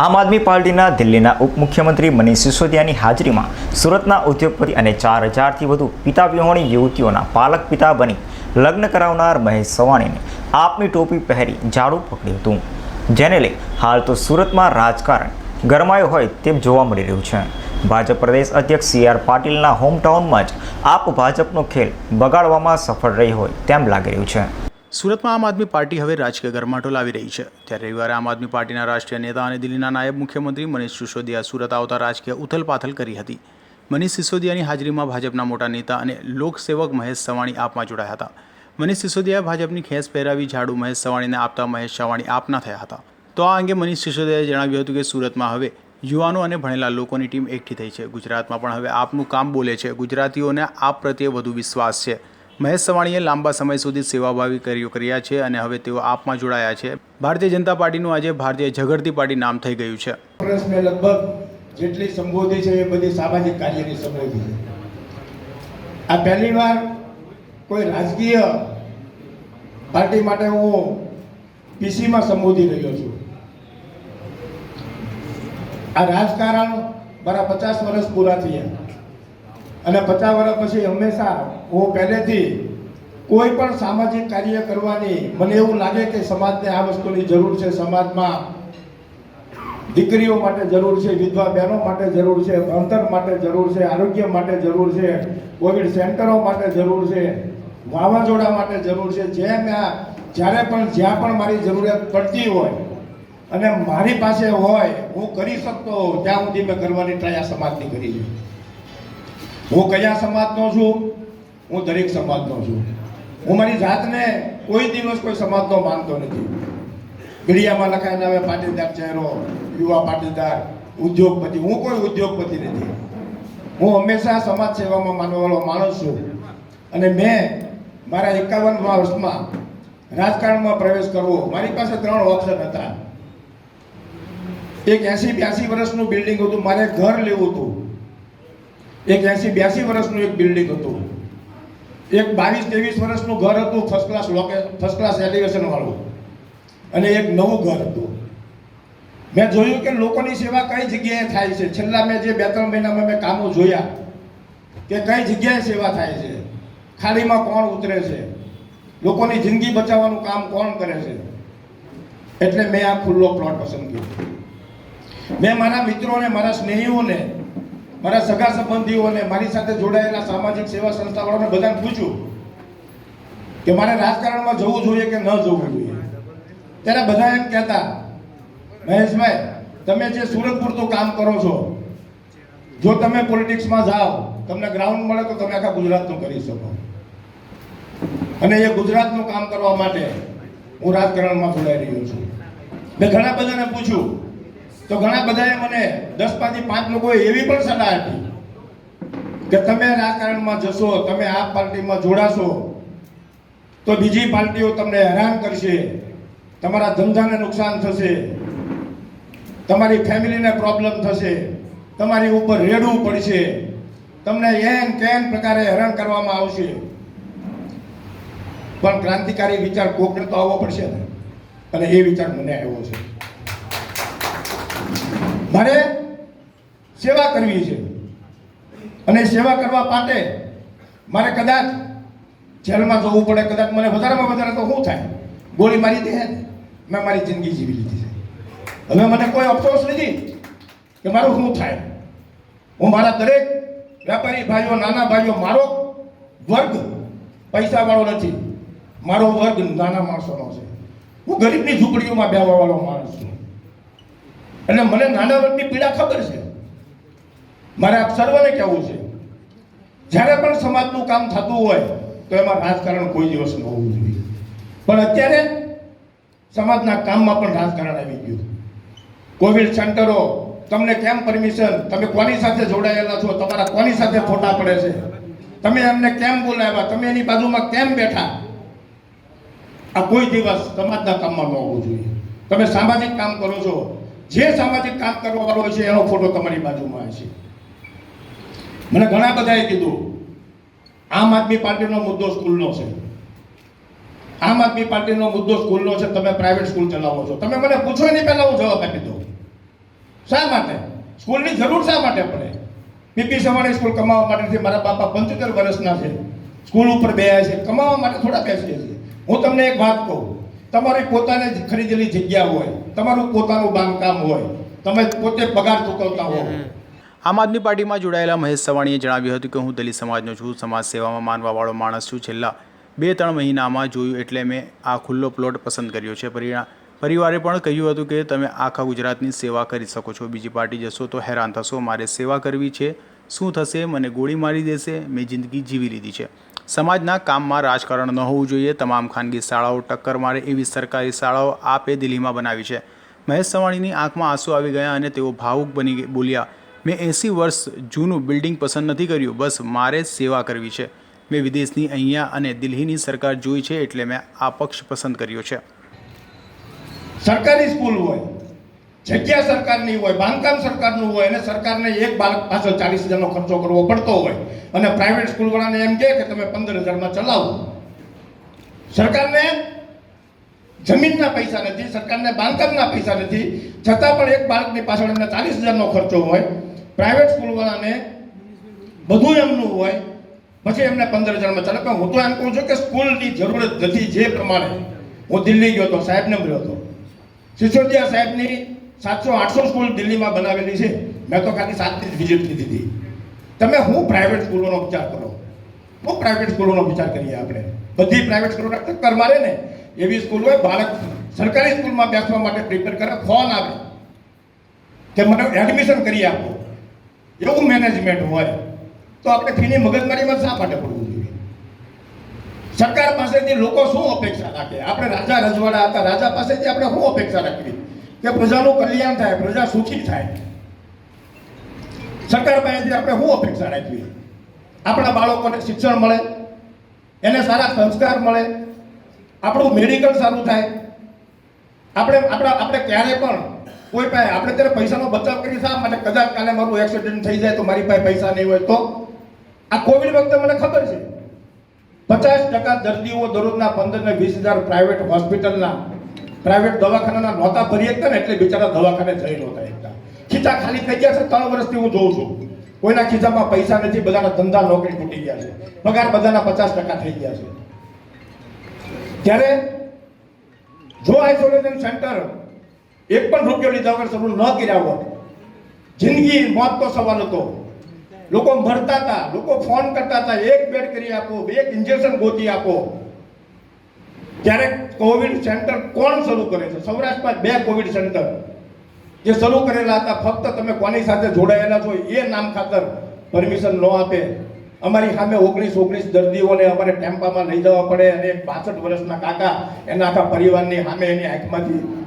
આમ આદમી પાર્ટીના દિલ્હીના ઉપમુખ્યમંત્રી મનીષ સિસોદિયાની હાજરીમાં સુરતના ઉદ્યોગપતિ અને ચાર હજારથી વધુ પિતા વિહોણી યુવતીઓના પાલક પિતા બની લગ્ન કરાવનાર મહેશ સવાણીને આપની ટોપી પહેરી ઝાડુ પકડ્યું હતું. જેને લઈ હાલ તો સુરતમાં રાજકારણ ગરમાયું હોય તેમ જોવા મળી રહ્યું છે. ભાજપ પ્રદેશ અધ્યક્ષ સી આર પાટીલના હોમટાઉનમાં જ આપ ભાજપનો ખેલ બગાડવામાં સફળ રહી હોય તેમ લાગી રહ્યું છે. સુરતમાં આમ આદમી પાર્ટી હવે રાજકીય ગરમાટો લાવી રહી છે. ત્યારે રવિવારે આમ આદમી પાર્ટીના રાષ્ટ્રીય નેતા અને દિલ્હીના નાયબ મુખ્યમંત્રી મનીષ સિસોદિયા સુરત આવતા રાજકીય ઉથલપાથલ કરી હતી. મનીષ સિસોદિયાની હાજરીમાં ભાજપના મોટા નેતા અને લોકસેવક મહેશ સવાણી આપમાં જોડાયા હતા. મનીષ સિસોદિયાએ ભાજપની ખેસ પહેરાવી ઝાડુ મહેશ સવાણીને આપતા મહેશ સવાણી આપના થયા હતા. તો આ અંગે મનીષ સિસોદિયાએ જણાવ્યું હતું કે સુરતમાં હવે યુવાનો અને ભણેલા લોકોની ટીમ એકઠી થઈ છે. ગુજરાતમાં પણ હવે આપનું કામ બોલે છે. ગુજરાતીઓને આપ પ્રત્યે વધુ વિશ્વાસ છે. મહેશ સવાણીએ લાંબા સમય સુધી સેવાભાવી કાર્યો કર્યા છે અને હવે તેઓ આપમાં જોડાયા છે. ભારતીય જનતા પાર્ટીનું આજે ભારતીય ઝઘડતી પાર્ટી નામ થઈ ગયું છે. વર્ષ મેં લગભગ જેટલી સંબોધી છે એ બધી સામાજિક કાર્યની સંબોધી છે. આ પહેલી વાર કોઈ રાજકીય પાર્ટી માટે હું પીસીમાં સંબોધી રહ્યો છું. આ રાજકારણ મારા પચાસ વર્ષ પૂરા થયા. અને પચાસ વર્ષ પછી હંમેશા હું પહેલેથી કોઈ પણ સામાજિક કાર્ય કરવાની મને એવું લાગે કે સમાજને આ વસ્તુની જરૂર છે, સમાજમાં દીકરીઓ માટે જરૂર છે, વિધવા બહેનો માટે જરૂર છે, ભણતર માટે જરૂર છે, આરોગ્ય માટે જરૂર છે, કોવિડ સેન્ટરો માટે જરૂર છે, વાવાઝોડા માટે જરૂર છે. જે મેં જ્યારે પણ જ્યાં પણ મારી જરૂરિયાત પડતી હોય અને મારી પાસે હોય, હું કરી શકતો ત્યાં સુધી મેં કરવાની ટ્રાય આ સમાજની કરી છે. હું કયા સમાજનો છું? હું દરેક સમાજનો છું. હું મારી જાતને કોઈ દિવસ કોઈ સમાજનો માનતો નથી. મીડિયામાં લખાઈને આવે, પાટીદાર ચહેરો, યુવા પાટીદાર, ઉદ્યોગપતિ. હું કોઈ ઉદ્યોગપતિ નથી. હું હંમેશા સમાજ સેવામાં માનવાવાળો માણસ છું. અને મેં મારા એકાવન વર્ષમાં રાજકારણમાં પ્રવેશ કરવો, મારી પાસે ત્રણ ઓપ્શન હતા. એક એસી બ્યાસી વર્ષનું બિલ્ડિંગ હતું, મારે ઘર લેવું હતું. એક એસી બ્યાસી વર્ષનું એક બિલ્ડિંગ હતું. એક બાવીસ ત્રેવીસ વર્ષનું ઘર હતું ફર્સ્ટ ક્લાસ લોકે ફર્સ્ટ ક્લાસ એલિવેશન વાળું. અને એક નવું ઘર હતું. મેં જોયું કે લોકોની સેવા કઈ જગ્યાએ થાય છે? છેલ્લા મેં જે બે ત્રણ મહિનામાં મેં કામો જોયા કે કઈ જગ્યાએ સેવા થાય છે? ખાડીમાં કોણ ઉતરે છે? લોકોની જિંદગી બચાવવાનું કામ કોણ કરે છે? એટલે મેં આ ખુલ્લો પ્લોટ પસંદ કર્યો. મેં મારા મિત્રોને, મારા સ્નેહીઓને મારા સગા સંબંધીઓને, મારી સાથે જોડાયેલા સામાજિક સેવા સંસ્થાવાળાને બધાને પૂછ્યું કે મારે રાજકારણમાં જવું જોઈએ કે ન જવું જોઈએ? ત્યારે બધા એમ કહેતા, મહેશભાઈ, તમે જે સુરત પૂરતું કામ કરો છો, જો તમે પોલિટિક્સમાં જાઓ, તમને ગ્રાઉન્ડ મળે તો તમે આખા ગુજરાતનું કરી શકો. અને એ ગુજરાતનું કામ કરવા માટે હું રાજકારણમાં જોડાઈ રહ્યો છું. મેં ઘણા બધાને પૂછ્યું તો ઘણા બધાએ મને દસ પાંચથી પાંચ લોકોએ એવી પણ સલાહ આપી કે તમે રાજકારણમાં જશો, તમે આ પાર્ટીમાં જોડાશો, તો બીજી પાર્ટીઓ તમને હેરાન કરશે, તમારા ધંધાને નુકસાન થશે, તમારી ફેમિલીને પ્રોબ્લેમ થશે, તમારી ઉપર રેડવું પડશે, તમને એન કેન પ્રકારે હેરાન કરવામાં આવશે. પણ ક્રાંતિકારી વિચાર કોકને તો આવવો પડશે ને. અને એ વિચાર મને આવ્યો છે. મારે સેવા કરવી છે. અને સેવા કરવા માટે મારે કદાચ જેલમાં જવું પડે, કદાચ મને વધારેમાં વધારે તો શું થાય? ગોળી મારી દે મેં મારી જિંદગી જીવી લીધી છે. હવે મને કોઈ અફસોસ નથી કે મારું શું થાય. હું મારા દરેક વેપારી ભાઈઓ, નાના ભાઈઓ, મારો વર્ગ પૈસાવાળો નથી. મારો વર્ગ નાના માણસોનો છે. હું ગરીબની ઝૂંપડીઓમાં બેવા વાળો માણસ છું. એટલે મને નાના વર્ગની પીડા ખબર છે. મારે આપ સર્વને કહેવું છે. જ્યારે પણ સમાજનું કામ થતું હોય, તો એમાં રાજકારણ કોઈ દિવસ ન હોવું જોઈએ. પણ અત્યારે સમાજના કામમાં પણ રાજકારણ આવી ગયું. કોવિડ સેન્ટરો, તમને કેમ પરમિશન? તમે કોની સાથે જોડાયેલા છો? તમારા કોની સાથે ફોટા પડે છે? તમે એમને કેમ બોલાવ્યા? તમે એની બાજુમાં કેમ બેઠા? આ કોઈ દિવસ સમાજના કામમાં ન હોવું જોઈએ. તમે સામાજિક કામ કરો છો. જે સામાજિક કામ કરવા વાળો હોય છે, એનો ફોટો તમારી બાજુમાં હશે મને ઘણા બધાએ કીધું, આમ આદમી પાર્ટીનો મુદ્દો સ્કૂલનો છે. આમ આદમી પાર્ટીનો મુદ્દો સ્કૂલનો છે, તમે પ્રાઇવેટ સ્કૂલ ચલાવો છો. તમે મને પૂછો એની પહેલાં હું જવાબ આપી દઉં. શા માટે? સ્કૂલની જરૂર શા માટે પડે? પીપી સવાણી સ્કૂલ કમાવા માટેથી મારા બાપા પંચોતેર વર્ષના છે. સ્કૂલ ઉપર બેયા છે, કમાવા માટે થોડા બેસીએ છીએ હું તમને એક વાત કહું. તમારી પોતાને ખરીદેલી જગ્યા હોય, તમારું પોતાનું બાંધકામ હોય, તમે પોતે પગાર ચૂકવતા હો. આમ આદમી પાર્ટીમાં જોડાયેલા મહેશ સવાણીએ જણાવ્યું હતું કે હું દલિત સમાજનો છું, સમાજ સેવામાં માનવાવાળો માણસ છું. છેલ્લા બે ત્રણ મહિનામાં જોયું એટલે મેં આ ખુલ્લો પ્લોટ પસંદ કર્યો છે. પરિણા, પરિવારે પણ કહ્યું હતું કે તમે આખા ગુજરાતની સેવા કરી શકો છો. બીજી પાર્ટી જશો તો હેરાન થશો. મારે સેવા કરવી છે. શું થશે? મને ગોળી મારી દેશે. મેં જિંદગી જીવી લીધી છે. સમાજના કામમાં રાજકારણ ન હોવું જોઈએ. તમામ ખાનગી શાળાઓ ટક્કર મારે એવી સરકારી શાળાઓ આપે દિલ્હીમાં બનાવી છે. મહેશ સવાણીની આંખમાં આંસુ આવી ગયા અને તેઓ ભાવુક બની બોલ્યા, મેં એંસી વર્ષ જૂનું બિલ્ડિંગ પસંદ નથી કર્યું. બસ મારે સેવા કરવી છે. મેં વિદેશની અહીંયા અને દિલ્હીની સરકાર જોઈ છે એટલે મેં આ પક્ષ પસંદ કર્યો છે. સરકારી સ્કૂલ હોય. જગ્યા સરકારની હોય, બાંધકામ સરકારનું હોય અને સરકારને એક બાળક પાછળ ચાલીસ હજારનો ખર્ચો કરવો પડતો હોય. અને પ્રાઇવેટ સ્કૂલવાળાને એમ કહે કે તમે પંદર હજારમાં ચલાવો. સરકારને જમીનના પૈસા નથી, સરકારને બાંધકામના પૈસા નથી. છતાં પણ એક બાળકની પાછળ એમને ચાલીસ હજારનો ખર્ચો હોય. પ્રાઇવેટ સ્કૂલવાળાને બધું એમનું હોય. પછી એમને પંદર હજારમાં ચાલે. પણ હું તો એમ કહું છું કે સ્કૂલની જરૂરત નથી જે પ્રમાણે. હું દિલ્હી ગયો હતો સાહેબને મળ્યો હતો સિસોદિયા સાહેબની સાતસો આઠસો સ્કૂલ દિલ્હીમાં બનાવેલી છે. મેં તો ખાલી સાતની વિઝિટ લીધી હતી. તમે હું પ્રાઇવેટ સ્કૂલોનો વિચાર કરો? હું પ્રાઇવેટ સ્કૂલોનો વિચાર કરીએ આપણે? બધી પ્રાઇવેટ સ્કૂલોના ટક્કર મારે ને. એવી સ્કૂલ હોય, બાળક સરકારી સ્કૂલમાં બેસવા માટે પ્રિપેર કરે ફોન આવે. કે મને એડમિશન કરી આપો. એવું મેનેજમેન્ટ હોય. તો આપણે ફીની મગજમારીમાં શા માટે પડવું જોઈએ? સરકાર પાસેથી લોકો શું અપેક્ષા રાખે? આપણે રાજા રજવાડા હતા, રાજા પાસેથી આપણે શું અપેક્ષા રાખવી કે પ્રજાનું કલ્યાણ થાય, પ્રજા સુખી થાય. સરકાર પાસેથી આપણે શું અપેક્ષા રાખવી આપણા બાળકોને શિક્ષણ મળે, એને સારા સંસ્કાર મળે, આપણું મેડિકલ સારું થાય. આપણે, આપણા, આપણે ક્યારે પણ કોઈ પાસે, આપણે ત્યારે પૈસાનો બચાવ કરી શા માટે કદાચ કાલે મારું એક્સિડન્ટ થઈ જાય તો મારી પાસે પૈસા નહીં હોય તો? આ કોવિડ વખતે મને ખબર છે. પચાસ ટકા દર્દીઓ દરરોજના પંદર ને વીસ હજાર પ્રાઇવેટ હોસ્પિટલના પ્રાઇવેટ દવાખાનાના નહોતા ભરી શકતા ને એટલે બિચારા દવાખાને જઈ નહોતા શકતા ખીચા ખાલી થઈ ગયા છે, ત્રણ વર્ષથી હું જોઉં છું. કોઈના ખીચામાં પૈસા નથી, બધાના ધંધા નોકરી તૂટી ગયા છે. પગાર બધાના પચાસ ટકા થઈ ગયા છે. ત્યારે જો આઇસોલેશન સેન્ટર એક પણ રૂપિયો લીધા વગર શરૂ ન કર્યા હોત, જિંદગી મોતનો સવાલ હતો. લોકો મરતા હતા, લોકો ફોન કરતા હતા, એક બેડ કરી આપો એક ઇન્જેક્શન ગોતી આપો. ત્યારે કોવિડ સેન્ટર કોણ શરૂ કરે છે? સૌરાષ્ટ્રમાં બે કોવિડ સેન્ટર. જે શરૂ કરેલા હતા, ફક્ત તમે કોની સાથે જોડાયેલા છો એ નામ ખાતર પરમિશન ન આપે. અમારી સામે ઓગણીસ ઓગણીસ દર્દીઓને અમારે ટેમ્પામાં લઈ જવા પડે અને એક વર્ષના કાકા એના આખા પરિવારની સામે એની આંખમાંથી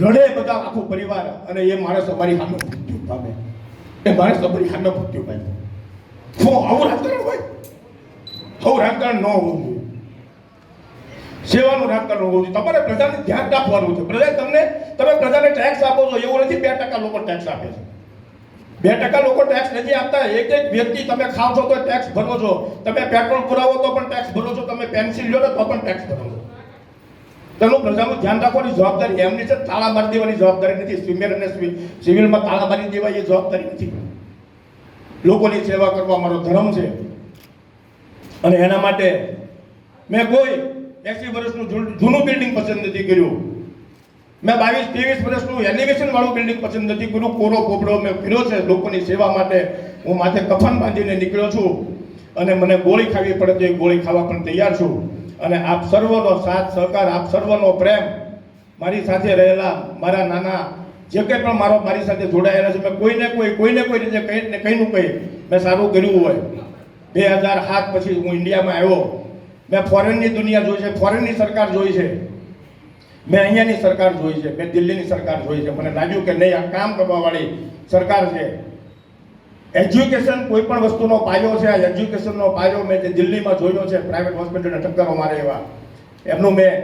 રડે બધા આખું પરિવાર અને એ માણસ અમારી સામે મૃત્યુ પામે. એ માણસ અમારી સામે મૃત્યુ પામે. શું આવું રાજકારણ હોય? આવું રાજકારણ ન હોવું. જોઈએ સેવાનું રાજકારણ હોવું જોઈએ તમારે પ્રજાને ધ્યાન રાખવાનું છે. પ્રજા તમને, તમે પ્રજાને ટેક્સ આપો છો, એવું નથી બે ટકા લોકો ટેક્સ આપે છે. બે ટકા લોકો ટેક્સ નથી આપતા. એક એક વ્યક્તિ તમે ખાવ છો તો ટેક્સ ભરો છો. તમે પેટ્રોલ પુરાવો તો પણ ટેક્સ ભરો છો. તમે પેન્સિલ લો તો પણ ટેક્સ ભરો છો. તેનું પ્રજાનું ધ્યાન રાખવાની જવાબદારી એમની છે. તાળા મારી દેવાની જવાબદારી નથી. સ્વિમેર અને સિવિ- સિવિલમાં તાળા મારી દેવા એ જવાબદારી નથી. લોકોની સેવા કરવા મારો ધર્મ છે. અને એના માટે મેં કોઈ એસી વર્ષનું જૂનું બિલ્ડિંગ પસંદ નથી કર્યું. મેં બાવીસ, ત્રેવીસ વર્ષનું એનિમેશન વાળું બિલ્ડિંગ પસંદ નથી કર્યું. કોરો કોપડો મેં કર્યો છે લોકોની સેવા માટે. હું માથે કફન બાંધીને નીકળ્યો છું અને મને ગોળી ખાવી પડે તો એ ગોળી ખાવા પણ તૈયાર છું. અને આપ સર્વનો સાથ, સહકાર, આપ સર્વનો પ્રેમ મારી સાથે રહેલા મારા નાના, જે કંઈ પણ મારો મારી સાથે જોડાયેલા છે, મેં કોઈને કોઈ કોઈને કોઈ રીતે કંઈ ને કંઈનું કંઈ મેં સારું કર્યું હોય. બે હજાર સાત પછી હું ઇન્ડિયામાં આવ્યો. મેં ફોરેનની દુનિયા જોઈ છે, ફોરેનની સરકાર જોઈ છે. મેં અહીંયાની સરકાર જોઈ છે, મેં દિલ્હીની સરકાર જોઈ છે. મને લાગ્યું કે નહીં, આ કામ કરવાવાળી સરકાર છે. એજ્યુકેશન કોઈ પણ વસ્તુનો પાયો છે, આ એજ્યુકેશનનો પાયો મેં જે દિલ્હીમાં જોયો છે પ્રાઇવેટ હોસ્પિટલને ટક્કરો મારે એવા. એમનું મેં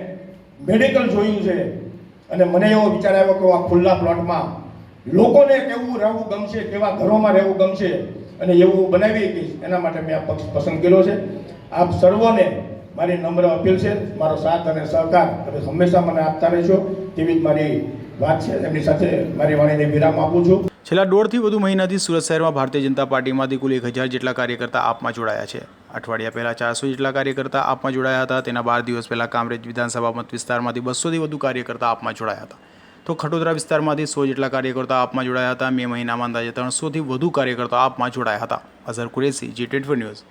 મેડિકલ જોયું છે. અને મને એવો વિચાર આવ્યો કે આ ખુલ્લા પ્લોટમાં લોકોને કેવું રહેવું ગમશે, કેવા ઘરોમાં રહેવું ગમશે, અને એવું બનાવી એના માટે મેં આ પક્ષ પસંદ કર્યો છે. આપ સર્વોને મારી નમ્ર અપીલ છે, મારો સાથ અને સહકાર તમે હંમેશા મને આપતા રહેશો તેવી જ મારી વાત છે, એમની સાથે મારી વાણીને વિરામ આપું છું. છેલ્લા દોઢથી વધુ મહિનાથી સુરત શહેરમાં ભારતીય જનતા પાર્ટીમાંથી કુલ એક હજાર જેટલા કાર્યકર્તા આપમાં જોડાયા છે. અઠવાડિયા પહેલાં ચારસો જેટલા કાર્યકર્તા આપમાં જોડાયા હતા, તેના બાર દિવસ પહેલાં કામરેજ વિધાનસભા મત વિસ્તારમાંથી બસોથી વધુ કાર્યકર્તા આપમાં જોડાયા હતા. તો ખટોદરા વિસ્તારમાંથી સો જેટલા કાર્યકર્તા આપમાં જોડાયા હતા, મે મહિનામાં અંદાજે ત્રણસોથી વધુ કાર્યકર્તા આપમાં જોડાયા હતા. Azhar Qureshi, G twenty news.